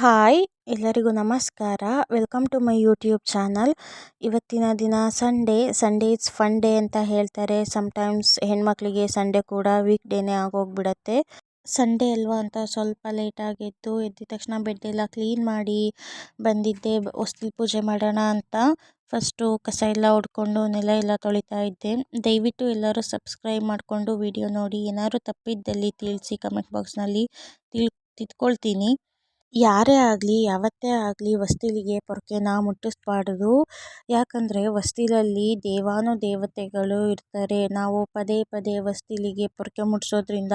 Hi, ಎಲ್ಲರಿಗೂ ನಮಸ್ಕಾರ. Welcome to my YouTube channel. ಇವತ್ತಿನ ದಿನ Sunday. Sunday it's fun day ಅಂತ ಹೇಳ್ತಾರೆ. ಸಮ್ಟೈಮ್ಸ್ ಹೆಣ್ಮಕ್ಳಿಗೆ ಸಂಡೇ ಕೂಡ ವೀಕ್ ಡೇನೇ ಆಗೋಗ್ಬಿಡತ್ತೆ. ಸಂಡೇ ಅಲ್ವಾ ಅಂತ ಸ್ವಲ್ಪ ಲೇಟಾಗಿ ಎದ್ದು ಎದ್ದ ತಕ್ಷಣ ಬೆಡ್ ಎಲ್ಲ ಕ್ಲೀನ್ ಮಾಡಿ ಬಂದಿದ್ದೆ. ಹೊಸ್ತಿಲ್ ಪೂಜೆ ಮಾಡೋಣ ಅಂತ ಫಸ್ಟು ಕಸ ಎಲ್ಲ ಹೊಡ್ಕೊಂಡು ನೆಲ ಎಲ್ಲ ತೊಳಿತಾ ಇದ್ದೆ. ದಯವಿಟ್ಟು ಎಲ್ಲರೂ ಸಬ್ಸ್ಕ್ರೈಬ್ ಮಾಡಿಕೊಂಡು ವಿಡಿಯೋ ನೋಡಿ. ಏನಾದರೂ ತಪ್ಪಿದ್ದಲ್ಲಿ ತಿಳಿಸಿ ಕಮೆಂಟ್ ಬಾಕ್ಸ್ನಲ್ಲಿ ತಿಳ್ ತಿದ್ಕೊಳ್ತೀನಿ ಯಾರೇ ಆಗಲಿ, ಯಾವತ್ತೇ ಆಗಲಿ ಹೊಸ್ತಿಲಿಗೆ ಪೊರ್ಕೆನ ಮುಟ್ಟಿಸ್ಬಾರ್ದು. ಯಾಕಂದರೆ ಹೊಸ್ತಿಲಲ್ಲಿ ದೇವಾನುದೇವತೆಗಳು ಇರ್ತಾರೆ. ನಾವು ಪದೇ ಪದೇ ಹೊಸ್ತಿಲಿಗೆ ಪೊರ್ಕೆ ಮುಟ್ಟಿಸೋದ್ರಿಂದ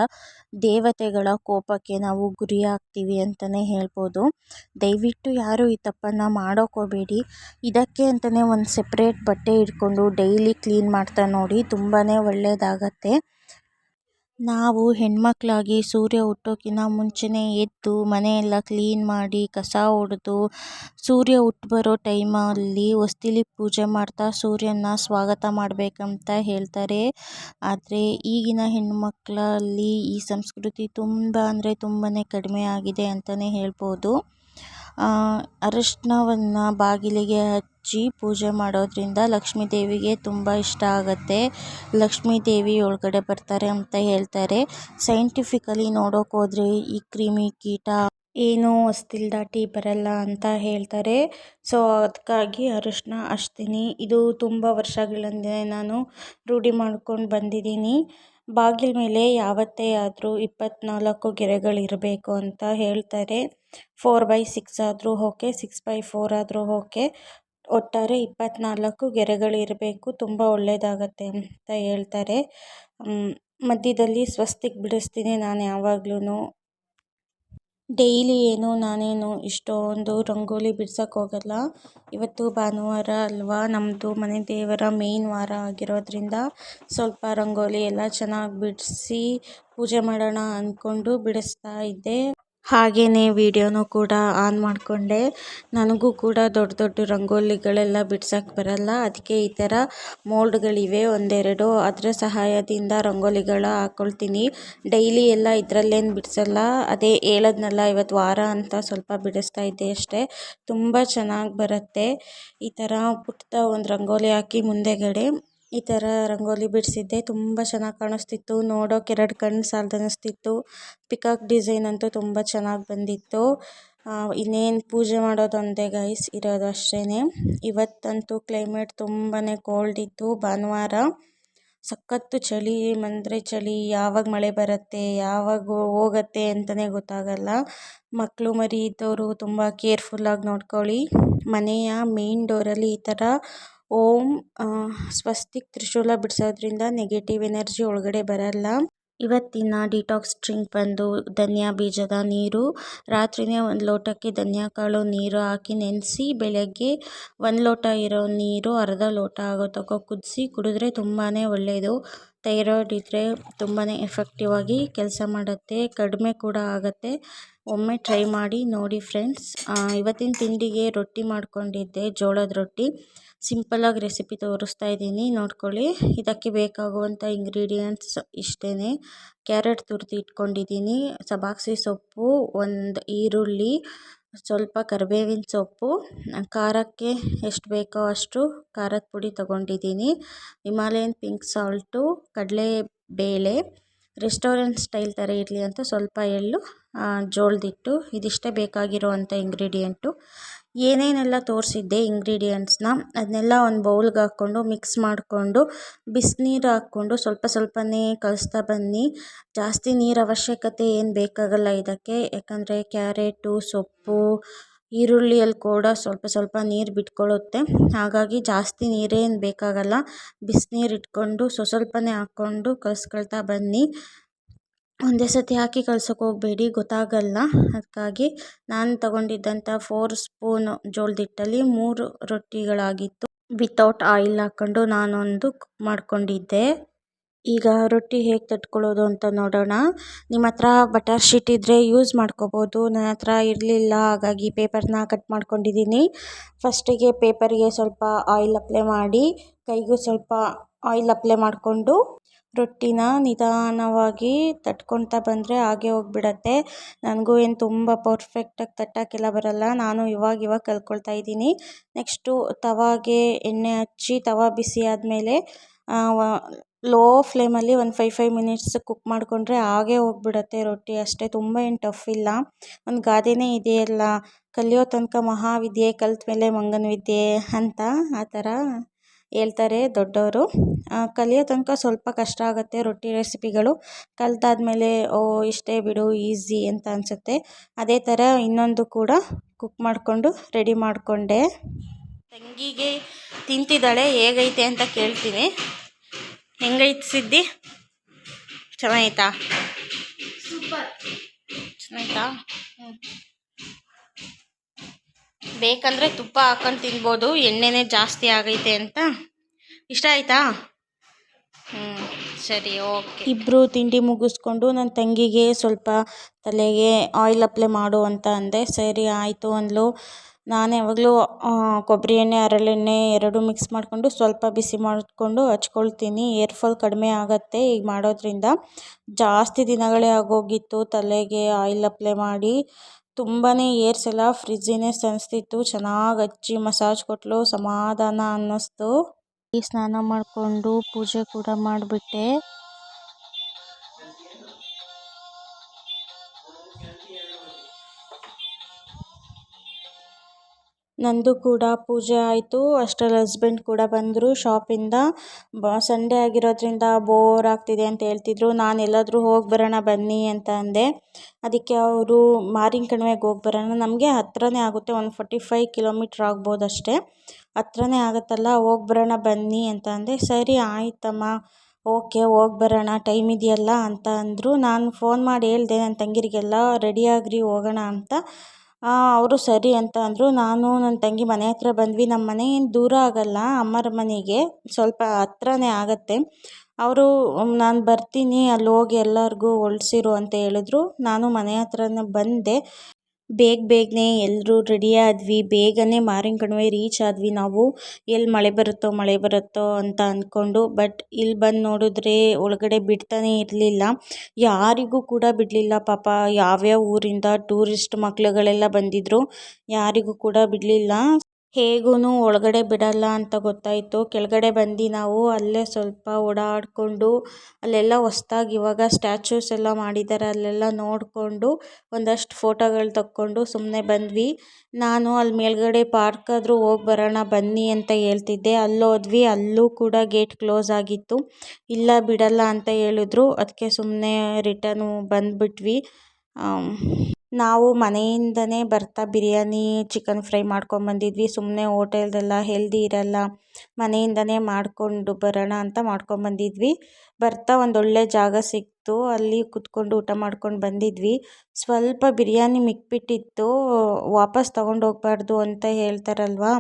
ದೇವತೆಗಳ ಕೋಪಕ್ಕೆ ನಾವು ಗುರಿಯಾಗ್ತೀವಿ ಅಂತಲೇ ಹೇಳ್ಬೋದು. ದಯವಿಟ್ಟು ಯಾರು ಈ ತಪ್ಪನ್ನು ಮಾಡೋಕೋಬೇಡಿ. ಇದಕ್ಕೆ ಅಂತಲೇ ಒಂದು ಸೆಪ್ರೇಟ್ ಬಟ್ಟೆ ಇಟ್ಕೊಂಡು ಡೈಲಿ ಕ್ಲೀನ್ ಮಾಡ್ತಾ ನೋಡಿ ತುಂಬಾ ಒಳ್ಳೆಯದಾಗತ್ತೆ ನಾವು ಹೆಣ್ಮಕ್ಳಾಗಿ ಸೂರ್ಯ ಹುಟ್ಟೋಕ್ಕಿಂತ ಮುಂಚೆನೇ ಎದ್ದು ಮನೆಯೆಲ್ಲ ಕ್ಲೀನ್ ಮಾಡಿ ಕಸ ಹೊಡೆದು ಸೂರ್ಯ ಹುಟ್ಟು ಬರೋ ಟೈಮಲ್ಲಿ ಹೊಸ್ತಿಲಿ ಪೂಜೆ ಮಾಡ್ತಾ ಸೂರ್ಯನ ಸ್ವಾಗತ ಮಾಡಬೇಕಂತ ಹೇಳ್ತಾರೆ. ಆದರೆ ಈಗಿನ ಹೆಣ್ಮಕ್ಳಲ್ಲಿ ಈ ಸಂಸ್ಕೃತಿ ತುಂಬ ಅಂದರೆ ತುಂಬಾ ಕಡಿಮೆ ಆಗಿದೆ ಅಂತಲೇ ಹೇಳ್ಬೋದು. ಅರಿಶಿನವನ್ನ ಬಾಗಿಲಿಗೆ ಹಚ್ಚಿ ಪೂಜೆ ಮಾಡೋದ್ರಿಂದ ಲಕ್ಷ್ಮೀ ದೇವಿಗೆ ತುಂಬ ಇಷ್ಟ ಆಗುತ್ತೆ. ಲಕ್ಷ್ಮೀ ದೇವಿ ಒಳಗಡೆ ಬರ್ತಾರೆ ಅಂತ ಹೇಳ್ತಾರೆ. ಸೈಂಟಿಫಿಕಲಿ ನೋಡೋಕೆ ಹೋದರೆ ಈ ಕ್ರಿಮಿ ಕೀಟ ಏನೂ ಹೊಸ್ತಿಲ್ ದಾಟಿ ಬರಲ್ಲ ಅಂತ ಹೇಳ್ತಾರೆ. ಸೊ ಅದಕ್ಕಾಗಿ ಅರಿಶಿನ ಹಚ್ತೀನಿ. ಇದು ತುಂಬ ವರ್ಷಗಳಿಂದ ನಾನು ರೂಢಿ ಮಾಡ್ಕೊಂಡು ಬಂದಿದ್ದೀನಿ. ಬಾಗಿಲ ಮೇಲೆ ಯಾವತ್ತೇ ಆದರೂ ಇಪ್ಪತ್ತ್ನಾಲ್ಕು ಗೆರೆಗಳಿರಬೇಕು ಅಂತ ಹೇಳ್ತಾರೆ. ಫೋರ್ ಬೈ ಸಿಕ್ಸ್ ಆದರೂ ಓಕೆ, ಸಿಕ್ಸ್ ಬೈ ಫೋರ್ ಆದರೂ ಓಕೆ. ಒಟ್ಟಾರೆ ಇಪ್ಪತ್ತ್ನಾಲ್ಕು ಗೆರೆಗಳಿರಬೇಕು, ತುಂಬ ಒಳ್ಳೆಯದಾಗತ್ತೆ ಅಂತ ಹೇಳ್ತಾರೆ. ಮಧ್ಯದಲ್ಲಿ ಸ್ವಸ್ತಿಕ್ ಬಿಡಿಸ್ತೀನಿ ನಾನು ಯಾವಾಗ್ಲೂ ಡೈಲಿ ಏನು, ನಾನೇನು ಇಷ್ಟೊಂದು ರಂಗೋಲಿ ಬಿಡ್ಸಕ್ಕೆ ಹೋಗಲ್ಲ. ಇವತ್ತು ಭಾನುವಾರ ಅಲ್ವಾ? ನಮ್ಮದು ಮನೆ ದೇವರ ಮೇಯ್ನ್ ವಾರ ಆಗಿರೋದ್ರಿಂದ ಸ್ವಲ್ಪ ರಂಗೋಲಿ ಎಲ್ಲ ಚೆನ್ನಾಗಿ ಬಿಡಿಸಿ ಪೂಜೆ ಮಾಡೋಣ ಅಂದ್ಕೊಂಡು ಬಿಡಿಸ್ತಾ ಇದ್ದೆ. ಹಾಗೆಯೇ ವೀಡಿಯೋನೂ ಕೂಡ ಆನ್ ಮಾಡಿಕೊಂಡೆ. ನನಗೂ ಕೂಡ ದೊಡ್ಡ ದೊಡ್ಡ ರಂಗೋಲಿಗಳೆಲ್ಲ ಬಿಡ್ಸೋಕ್ಕೆ ಬರಲ್ಲ. ಅದಕ್ಕೆ ಈ ಥರ ಮೋಲ್ಡ್ಗಳಿವೆ ಒಂದೆರಡು. ಅದರ ಸಹಾಯದಿಂದ ರಂಗೋಲಿಗಳ ಹಾಕ್ಕೊಳ್ತೀನಿ ಡೈಲಿ ಎಲ್ಲ ಇದರಲ್ಲೇನು ಬಿಡಿಸಲ್ಲ. ಅದೇ ಹೇಳದ್ನಲ್ಲ, ಇವತ್ತು ವಾರ ಅಂತ ಸ್ವಲ್ಪ ಬಿಡಿಸ್ತಾ ಇದ್ದೆ ಅಷ್ಟೇ. ತುಂಬ ಚೆನ್ನಾಗಿ ಬರುತ್ತೆ. ಈ ಥರ ಪುಟ್ಟ ಒಂದು ರಂಗೋಲಿ ಹಾಕಿ ಮುಂದೆಗಡೆ ಈ ಥರ ರಂಗೋಲಿ ಬಿಡಿಸಿದ್ದೆ. ತುಂಬ ಚೆನ್ನಾಗಿ ಕಾಣಿಸ್ತಿತ್ತು. ನೋಡೋಕೆ ಎರಡು ಕಣ್ಣು ಸಾಲದು ಅನ್ನಿಸ್ತಿತ್ತು. ಪಿಕಾಕ್ ಡಿಸೈನ್ ಅಂತೂ ತುಂಬ ಚೆನ್ನಾಗಿ ಬಂದಿತ್ತು. ಇನ್ನೇನು ಪೂಜೆ ಮಾಡೋದೊಂದೇ ಗೈಸ್ ಇರೋದು ಅಷ್ಟೇ ಇವತ್ತಂತೂ ಕ್ಲೈಮೇಟ್ ತುಂಬಾ ಕೋಲ್ಡ್ ಇತ್ತು. ಭಾನುವಾರ ಸಖತ್ತು ಚಳಿ ಅಂದರೆ ಚಳಿ, ಯಾವಾಗ ಮಳೆ ಬರುತ್ತೆ, ಯಾವಾಗ ಹೋಗುತ್ತೆ ಅಂತಲೇ ಗೊತ್ತಾಗಲ್ಲ. ಮಕ್ಕಳು ಮರಿ ಇದ್ದವರು ತುಂಬ ಕೇರ್ಫುಲ್ಲಾಗಿ ನೋಡ್ಕೊಳ್ಳಿ. ಮನೆಯ ಮೇನ್ ಡೋರಲ್ಲಿ ಈ ಥರ ಓಂ ಸ್ವಸ್ತಿಕ್ ತ್ರಿಶೂಲ ಬಿಡಿಸೋದ್ರಿಂದ ನೆಗೆಟಿವ್ ಎನರ್ಜಿ ಒಳಗಡೆ ಬರಲ್ಲ. ಇವತ್ತಿನ ಡಿಟಾಕ್ಸ್ ಡ್ರಿಂಕ್ ಬಂದು ಧನಿಯಾ ಬೀಜದ ನೀರು. ರಾತ್ರಿನೇ ಒಂದು ಲೋಟಕ್ಕೆ ಧನಿಯಾಕಾಳು ನೀರು ಹಾಕಿ ನೆನೆಸಿ, ಬೆಳಗ್ಗೆ ಒಂದು ಲೋಟ ಇರೋ ನೀರು ಅರ್ಧ ಲೋಟ ಆಗೋ ತಗೋ ಕುದಿಸಿ, ಕುಡಿದ್ರೆ ತುಂಬಾ ಒಳ್ಳೆಯದು ಥೈರಾಯ್ಡ್ ಇದ್ದರೆ ತುಂಬಾ ಎಫೆಕ್ಟಿವ್ ಆಗಿ ಕೆಲಸ ಮಾಡುತ್ತೆ, ಕಡಿಮೆ ಕೂಡ ಆಗುತ್ತೆ. ಒಮ್ಮೆ ಟ್ರೈ ಮಾಡಿ ನೋಡಿ ಫ್ರೆಂಡ್ಸ್ ಇವತ್ತಿನ ತಿಂಡಿಗೆ ರೊಟ್ಟಿ ಮಾಡ್ಕೊಂಡಿದ್ದೆ, ಜೋಳದ ರೊಟ್ಟಿ. ಸಿಂಪಲ್ಲಾಗಿ ರೆಸಿಪಿ ತೋರಿಸ್ತಾ ಇದ್ದೀನಿ, ನೋಡ್ಕೊಳ್ಳಿ. ಇದಕ್ಕೆ ಬೇಕಾಗುವಂಥ ಇಂಗ್ರೀಡಿಯೆಂಟ್ಸ್ ಇಷ್ಟೇ ಕ್ಯಾರೆಟ್ ತುರಿದು ಇಟ್ಕೊಂಡಿದ್ದೀನಿ, ಸಬಾಕ್ಸಿ ಸೊಪ್ಪು, ಒಂದು ಈರುಳ್ಳಿ ಸ್ವಲ್ಪ ಕರಿಬೇವಿನ ಸೊಪ್ಪು, ಖಾರಕ್ಕೆ ಎಷ್ಟು ಬೇಕೋ ಅಷ್ಟು ಖಾರದ ಪುಡಿ ತಗೊಂಡಿದ್ದೀನಿ. ಹಿಮಾಲಯನ್ ಪಿಂಕ್ ಸಾಲ್ಟು ಕಡಲೆ ಬೇಳೆ ರೆಸ್ಟೋರೆಂಟ್ ಸ್ಟೈಲ್ ಥರ ಇರಲಿ ಅಂತ ಸ್ವಲ್ಪ ಎಳ್ಳು ಜೋಳದಿಟ್ಟು ಇದಿಷ್ಟೇ ಬೇಕಾಗಿರುವಂಥ ಇಂಗ್ರೀಡಿಯೆಂಟು. ಏನೇನೆಲ್ಲ ತೋರಿಸಿದ್ದೆ ಇಂಗ್ರೀಡಿಯೆಂಟ್ಸ್ನ ಅದನ್ನೆಲ್ಲ ಒಂದು ಬೌಲ್ಗೆ ಹಾಕ್ಕೊಂಡು ಮಿಕ್ಸ್ ಮಾಡಿಕೊಂಡು, ಬಿಸಿನೀರು ಹಾಕ್ಕೊಂಡು ಸ್ವಲ್ಪ ಸ್ವಲ್ಪನೇ ಕಲಿಸ್ತಾ ಬನ್ನಿ. ಜಾಸ್ತಿ ನೀರು ಅವಶ್ಯಕತೆ ಏನು ಬೇಕಾಗಲ್ಲ ಇದಕ್ಕೆ. ಯಾಕಂದರೆ ಕ್ಯಾರೆಟು, ಸೊಪ್ಪು ಈರುಳ್ಳಿಯಲ್ಲಿ ಕೂಡ ಸ್ವಲ್ಪ ಸ್ವಲ್ಪ ನೀರು ಬಿಟ್ಕೊಳ್ಳುತ್ತೆ ಹಾಗಾಗಿ ಜಾಸ್ತಿ ನೀರೇನು ಬೇಕಾಗಲ್ಲ. ಬಿಸಿನೀರು ಇಟ್ಕೊಂಡು ಸ್ವ ಸ್ವಲ್ಪನೇ ಹಾಕ್ಕೊಂಡು ಕಲಿಸ್ಕೊಳ್ತಾ ಬನ್ನಿ. ಒಂದೇ ಸತಿ ಹಾಕಿ ಕಳ್ಸೋಕೆ ಹೋಗಬೇಡಿ, ಗೊತ್ತಾಗಲ್ಲ. ಅದಕ್ಕಾಗಿ ನಾನು ತಗೊಂಡಿದ್ದಂಥ ಫೋರ್ ಸ್ಪೂನ್ ಜೋಳದ ಹಿಟ್ಟಲ್ಲಿ ಮೂರು ರೊಟ್ಟಿಗಳಾಗಿತ್ತು. ವಿತೌಟ್ ಆಯಿಲ್ ಹಾಕ್ಕೊಂಡು ನಾನೊಂದು ಮಾಡಿಕೊಂಡಿದ್ದೆ. ಈಗ ರೊಟ್ಟಿ ಹೇಗೆ ತಟ್ಕೊಳ್ಳೋದು ಅಂತ ನೋಡೋಣ. ನಿಮ್ಮ ಹತ್ರ ಬಟರ್ ಶೀಟ್ ಇದ್ದರೆ ಯೂಸ್ ಮಾಡ್ಕೋಬೋದು. ನನ್ನ ಹತ್ರ ಇರಲಿಲ್ಲ, ಹಾಗಾಗಿ ಪೇಪರ್ನ ಕಟ್ ಮಾಡ್ಕೊಂಡಿದ್ದೀನಿ. ಫಸ್ಟಿಗೆ ಪೇಪರ್ಗೆ ಸ್ವಲ್ಪ ಆಯಿಲ್ ಅಪ್ಲೈ ಮಾಡಿ, ಕೈಗೂ ಸ್ವಲ್ಪ ಆಯಿಲ್ ಅಪ್ಲೈ ಮಾಡಿಕೊಂಡು ರೊಟ್ಟಿನ ನಿಧಾನವಾಗಿ ತಟ್ಕೊತಾ ಬಂದರೆ ಹಾಗೆ ಹೋಗ್ಬಿಡತ್ತೆ. ನನಗೂ ಏನು ತುಂಬ ಪರ್ಫೆಕ್ಟಾಗಿ ತಟ್ಟೋಕ್ಕೆಲ್ಲ ಬರಲ್ಲ. ನಾನು ಇವಾಗ ಇವಾಗ ಕಲ್ತ್ಕೊಳ್ತಾ ಇದ್ದೀನಿ. ನೆಕ್ಸ್ಟು ತವಾಗೆ ಎಣ್ಣೆ ಹಚ್ಚಿ ತವ ಬಿಸಿ ಆದಮೇಲೆ ಲೋ ಫ್ಲೇಮಲ್ಲಿ ಒಂದು ಫೈವ್ ಫೈವ್ ಮಿನಿಟ್ಸ್ ಕುಕ್ ಮಾಡಿಕೊಂಡ್ರೆ ಹಾಗೆ ಹೋಗ್ಬಿಡತ್ತೆ ರೊಟ್ಟಿ. ಅಷ್ಟೇ ತುಂಬ ಏನು ಟಫ್ ಇಲ್ಲ. ಒಂದು ಗಾದೆನೇ ಇದೆಯಲ್ಲ ಕಲಿಯೋ ತನಕ ಮಹಾವಿದ್ಯೆ ಕಲ್ತ ಮೇಲೆ ಮಂಗನ ವಿದ್ಯೆ ಅಂತ ಆ ಥರ ಹೇಳ್ತಾರೆ ದೊಡ್ಡವರು. ಕಲಿಯೋ ತನಕ ಸ್ವಲ್ಪ ಕಷ್ಟ ಆಗುತ್ತೆ ರೊಟ್ಟಿ ರೆಸಿಪಿಗಳು. ಕಲಿತಾದ್ಮೇಲೆ ಓ ಇಷ್ಟೇ ಬಿಡು ಈಸಿ ಅಂತ ಅನಿಸುತ್ತೆ. ಅದೇ ಥರ ಇನ್ನೊಂದು ಕೂಡ ಕುಕ್ ಮಾಡಿಕೊಂಡು ರೆಡಿ ಮಾಡಿಕೊಂಡೆ. ತಂಗಿಗೆ ತಿಂತಿದ್ದಾಳೆ ಹೇಗೈತೆ ಅಂತ ಕೇಳ್ತೀನಿ. ಹೆಂಗೈತೆ ಸಿದ್ದಿ? ಚೆನ್ನಾಗೈತಾ? ಸೂಪರ್. ಚೆನ್ನಾಯ್ತಾ ಬೇಕಂದರೆ ತುಪ್ಪ ಹಾಕೊಂಡು ತಿನ್ಬೋದು, ಎಣ್ಣೆನೇ ಜಾಸ್ತಿ ಆಗೈತೆ ಅಂತ. ಇಷ್ಟ ಆಯ್ತಾ? ಹ್ಞೂ ಸರಿ, ಓಕೆ. ಇಬ್ಬರು ತಿಂಡಿ ಮುಗಿಸ್ಕೊಂಡು ನನ್ನ ತಂಗಿಗೆ ಸ್ವಲ್ಪ ತಲೆಗೆ ಆಯಿಲ್ ಅಪ್ಲೈ ಮಾಡು ಅಂತ ಅಂದೆ. ಸರಿ, ಆಯಿತು ಅಂದ್ಲು. ನಾನು ಯಾವಾಗಲೂ ಕೊಬ್ಬರಿ ಎಣ್ಣೆ ಹರಳೆಣ್ಣೆ ಎರಡು ಮಿಕ್ಸ್ ಮಾಡಿಕೊಂಡು ಸ್ವಲ್ಪ ಬಿಸಿ ಮಾಡಿಕೊಂಡು ಹಚ್ಕೊಳ್ತೀನಿ. ಏರ್ ಫಾಲ್ ಕಡಿಮೆ ಆಗುತ್ತೆ ಈಗ ಮಾಡೋದ್ರಿಂದ. ಜಾಸ್ತಿ ದಿನಗಳೇ ಆಗೋಗಿತ್ತು ತಲೆಗೆ ಆಯಿಲ್ ಅಪ್ಲೈ ಮಾಡಿ. ತುಂಬಾ ಇಯರ್ಸ್ ಎಲ್ಲ ಫ್ರಿಜ್ಜಿನೆಸ್ ಅನಿಸ್ತಿತ್ತು ಚೆನ್ನಾಗಿ ಹಚ್ಚಿ ಮಸಾಜ್ ಕೊಟ್ಲು. ಸಮಾಧಾನ ಅನ್ನಿಸ್ತು. ಸ್ನಾನ ಮಾಡಿಕೊಂಡು ಪೂಜೆ ಕೂಡ ಮಾಡಿಬಿಟ್ಟೆ. ನಂದು ಕೂಡ ಪೂಜೆ ಆಯಿತು. ಅಷ್ಟರಲ್ಲಿ ಹಸ್ಬೆಂಡ್ ಕೂಡ ಬಂದರು ಶಾಪಿಂದ ಬ ಸಂಡೇ ಆಗಿರೋದ್ರಿಂದ ಬೋರ್ ಆಗ್ತಿದೆ ಅಂತ ಹೇಳ್ತಿದ್ರು. ನಾನು ಎಲ್ಲಾದರೂ ಹೋಗಿ ಬರೋಣ, ಬನ್ನಿ ಅಂತ ಅಂದೆ. ಅದಕ್ಕೆ ಅವರು ಮಾರಿನ ಕಣಿವೆಗೆ ಹೋಗಿ ಬರೋಣ. ನಮಗೆ ಹತ್ರನೇ ಆಗುತ್ತೆ. ಒಂದು ಫೋರ್ಟಿ ಫೈವ್ ಕಿಲೋಮೀಟ್ರ್ ಆಗ್ಬೋದು ಅಷ್ಟೇ. ಹತ್ರನೇ ಆಗುತ್ತಲ್ಲ, ಹೋಗಿ ಬರೋಣ, ಬನ್ನಿ ಅಂತ ಅಂದೆ. ಸರಿ, ಆಯ್ತಮ್ಮ. ಓಕೆ, ಹೋಗಿ ಬರೋಣ. ಟೈಮ್ ಇದೆಯಲ್ಲ ಅಂತ ಅಂದರು. ನಾನು ಫೋನ್ ಮಾಡಿ ಹೇಳಿದೆ ನನ್ನ ತಂಗಿರಿಗೆಲ್ಲ, ರೆಡಿ ಆಗಿರಿ, ಹೋಗೋಣ ಅಂತ. ಅವರು ಸರಿ ಅಂತ ಅಂದರು. ನಾನು ನನ್ನ ತಂಗಿ ಮನೆ ಹತ್ರ ಬಂದ್ವಿ. ನಮ್ಮ ಮನೆ ಏನು ದೂರ ಆಗಲ್ಲ ಅಮ್ಮರ ಮನೆಗೆ. ಸ್ವಲ್ಪ ಹತ್ರನೇ ಆಗುತ್ತೆ. ಅವರು ನಾನು ಬರ್ತೀನಿ. ಅಲ್ಲಿ ಹೋಗಿ ಎಲ್ಲರಿಗೂ ಹೊಲ್ಸಿರು ಅಂತ ಹೇಳಿದ್ರು. ನಾನು ಮನೆ ಹತ್ರನೇ ಬಂದೆ. ಬೇಗ ಬೇಗನೆ ಎಲ್ಲರೂ ರೆಡಿ ಆದ್ವಿ. ಬೇಗನೆ ಮಾರಿನ ಕಣಿವೆ ರೀಚ್ ಆದ್ವಿ ನಾವು. ಎಲ್ಲಿ ಮಳೆ ಬರುತ್ತೋ ಮಳೆ ಬರುತ್ತೋ ಅಂತ ಅಂದ್ಕೊಂಡು ಬಟ್ ಇಲ್ಲಿ ಬಂದು ನೋಡಿದ್ರೆ ಒಳಗಡೆ ಬಿಡ್ತಾನೆ ಇರಲಿಲ್ಲ. ಯಾರಿಗೂ ಕೂಡ ಬಿಡಲಿಲ್ಲ ಪಾಪ. ಯಾವ್ಯಾವ ಊರಿಂದ ಟೂರಿಸ್ಟ್ ಮಕ್ಳುಗಳೆಲ್ಲ ಬಂದಿದ್ದರು ಯಾರಿಗೂ ಕೂಡ ಬಿಡಲಿಲ್ಲ. ಹೇಗೂ ಒಳಗಡೆ ಬಿಡಲ್ಲ ಅಂತ ಗೊತ್ತಾಯಿತು. ಕೆಳಗಡೆ ಬಂದು ನಾವು ಅಲ್ಲೇ ಸ್ವಲ್ಪ ಓಡಾಡಿಕೊಂಡು, ಅಲ್ಲೆಲ್ಲ ಹೊಸ್ದಾಗಿ ಇವಾಗ ಸ್ಟ್ಯಾಚ್ಯೂಸ್ ಎಲ್ಲ ಮಾಡಿದ್ದಾರೆ ಅಲ್ಲೆಲ್ಲ ನೋಡಿಕೊಂಡು ಒಂದಷ್ಟು ಫೋಟೋಗಳು ತಕ್ಕೊಂಡು ಸುಮ್ಮನೆ ಬಂದ್ವಿ. ನಾನು ಅಲ್ಲಿ ಮೇಲ್ಗಡೆ ಪಾರ್ಕಾದರೂ ಹೋಗಿ ಬರೋಣ ಬನ್ನಿ ಅಂತ ಹೇಳ್ತಿದ್ದೆ. ಅಲ್ಲೋದ್ವಿ ಅಲ್ಲೂ ಕೂಡ ಗೇಟ್ ಕ್ಲೋಸ್ ಆಗಿತ್ತು. ಇಲ್ಲ ಬಿಡಲ್ಲ ಅಂತ ಹೇಳಿದ್ರು. ಅದಕ್ಕೆ ಸುಮ್ಮನೆ ರಿಟರ್ನು ಬಂದುಬಿಟ್ವಿ. ನಾವು ಮನೆಯಿಂದನೇ ಬರ್ತಾ ಬಿರಿಯಾನಿ, ಚಿಕನ್ ಫ್ರೈ ಮಾಡ್ಕೊಂಬಂದಿದ್ವಿ ಸುಮ್ಮನೆ ಹೋಟೆಲ್ದೆಲ್ಲ ಹೆಲ್ದಿ ಇರಲ್ಲ. ಮನೆಯಿಂದನೇ ಮಾಡಿಕೊಂಡು ಬರೋಣ ಅಂತ ಮಾಡ್ಕೊಂಬಂದಿದ್ವಿ ಬರ್ತಾ ಒಂದೊಳ್ಳೆ ಜಾಗ ಸಿಕ್ತು. ಅಲ್ಲಿ ಕುತ್ಕೊಂಡು ಊಟ ಮಾಡ್ಕೊಂಡು ಬಂದಿದ್ವಿ. ಸ್ವಲ್ಪ ಬಿರಿಯಾನಿ ಮಿಕ್ಬಿಟ್ಟಿತ್ತು. ವಾಪಸ್ ತಗೊಂಡು ಅಂತ ಹೇಳ್ತಾರಲ್ವಾ?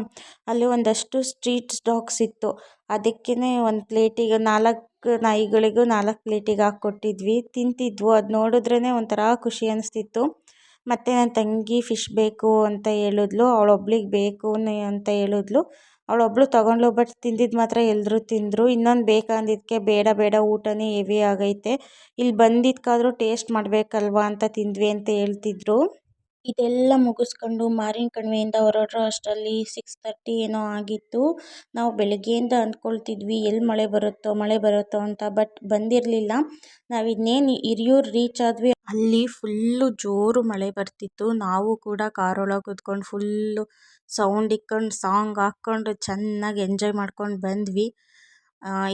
ಅಲ್ಲಿ ಒಂದಷ್ಟು ಸ್ಟ್ರೀಟ್ ಸ್ಟಾಕ್ಸ್ ಇತ್ತು. ಅದಕ್ಕೇ ಒಂದು ಪ್ಲೇಟಿಗೆ ನಾಲ್ಕು ನಾಯಿಗಳಿಗೂ ನಾಲ್ಕು ಪ್ಲೇಟಿಗೆ ಹಾಕ್ಕೊಟ್ಟಿದ್ವಿ. ತಿಂತಿದ್ವು. ಅದು ನೋಡಿದ್ರೇ ಒಂಥರ ಖುಷಿ ಅನಿಸ್ತಿತ್ತು. ಮತ್ತು ನನ್ನ ತಂಗಿ ಫಿಶ್ ಬೇಕು ಅಂತ ಹೇಳಿದ್ಲು. ಅವಳೊಬ್ಳಿಗೆ ಬೇಕು ಅಂತ ಹೇಳಿದ್ಲು. ಅವಳೊಬ್ಳು ತಗೊಂಡ್ಳು ಬಟ್ ತಿಂದಿದ್ದು ಮಾತ್ರ ಎಲ್ಲರೂ ತಿಂದರು. ಇನ್ನೊಂದು ಬೇಕಂದಿದ್ದಕ್ಕೆ ಬೇಡ ಬೇಡ, ಊಟನೇ ಹೆವಿ ಆಗೈತೆ. ಇಲ್ಲಿ ಬಂದಿದ್ದಕ್ಕಾದ್ರೂ ಟೇಸ್ಟ್ ಮಾಡಬೇಕಲ್ವಾ ಅಂತ ತಿಂದ್ವಿ ಅಂತ ಹೇಳ್ತಿದ್ರು. ಇದೆಲ್ಲ ಮುಗಿಸ್ಕೊಂಡು ಮಾರಿನ ಕಣಿವೆಯಿಂದ ಹೊರಡ್ರೋ. ಅಷ್ಟರಲ್ಲಿ ಸಿಕ್ಸ್ ತರ್ಟಿ ಏನೋ ಆಗಿತ್ತು. ನಾವು ಬೆಳಗ್ಗೆಯಿಂದ ಅಂದ್ಕೊಳ್ತಿದ್ವಿ, ಎಲ್ಲಿ ಮಳೆ ಬರುತ್ತೋ ಮಳೆ ಬರುತ್ತೋ ಅಂತ ಬಟ್ ಬಂದಿರಲಿಲ್ಲ. ನಾವು ಇನ್ನೇನು ಹಿರಿಯೂರು ರೀಚ್ ಆದ್ವಿ, ಅಲ್ಲಿ ಫುಲ್ಲು ಜೋರು ಮಳೆ ಬರ್ತಿತ್ತು. ನಾವು ಕೂಡ ಕಾರೊಳಗೆ ಕೂತ್ಕೊಂಡು ಫುಲ್ಲು ಸೌಂಡ್ ಇಕ್ಕೊಂಡು ಸಾಂಗ್ ಹಾಕ್ಕೊಂಡು ಚೆನ್ನಾಗಿ ಎಂಜಾಯ್ ಮಾಡ್ಕೊಂಡು ಬಂದ್ವಿ.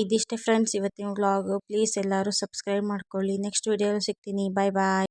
ಇದಿಷ್ಟೇ ಫ್ರೆಂಡ್ಸ್ ಇವತ್ತಿನ ವ್ಲಾಗು ಪ್ಲೀಸ್ ಎಲ್ಲರೂ ಸಬ್ಸ್ಕ್ರೈಬ್ ಮಾಡ್ಕೊಳ್ಳಿ. ನೆಕ್ಸ್ಟ್ ವೀಡಿಯೋಲಿ ಸಿಗ್ತೀನಿ. ಬಾಯ್ ಬಾಯ್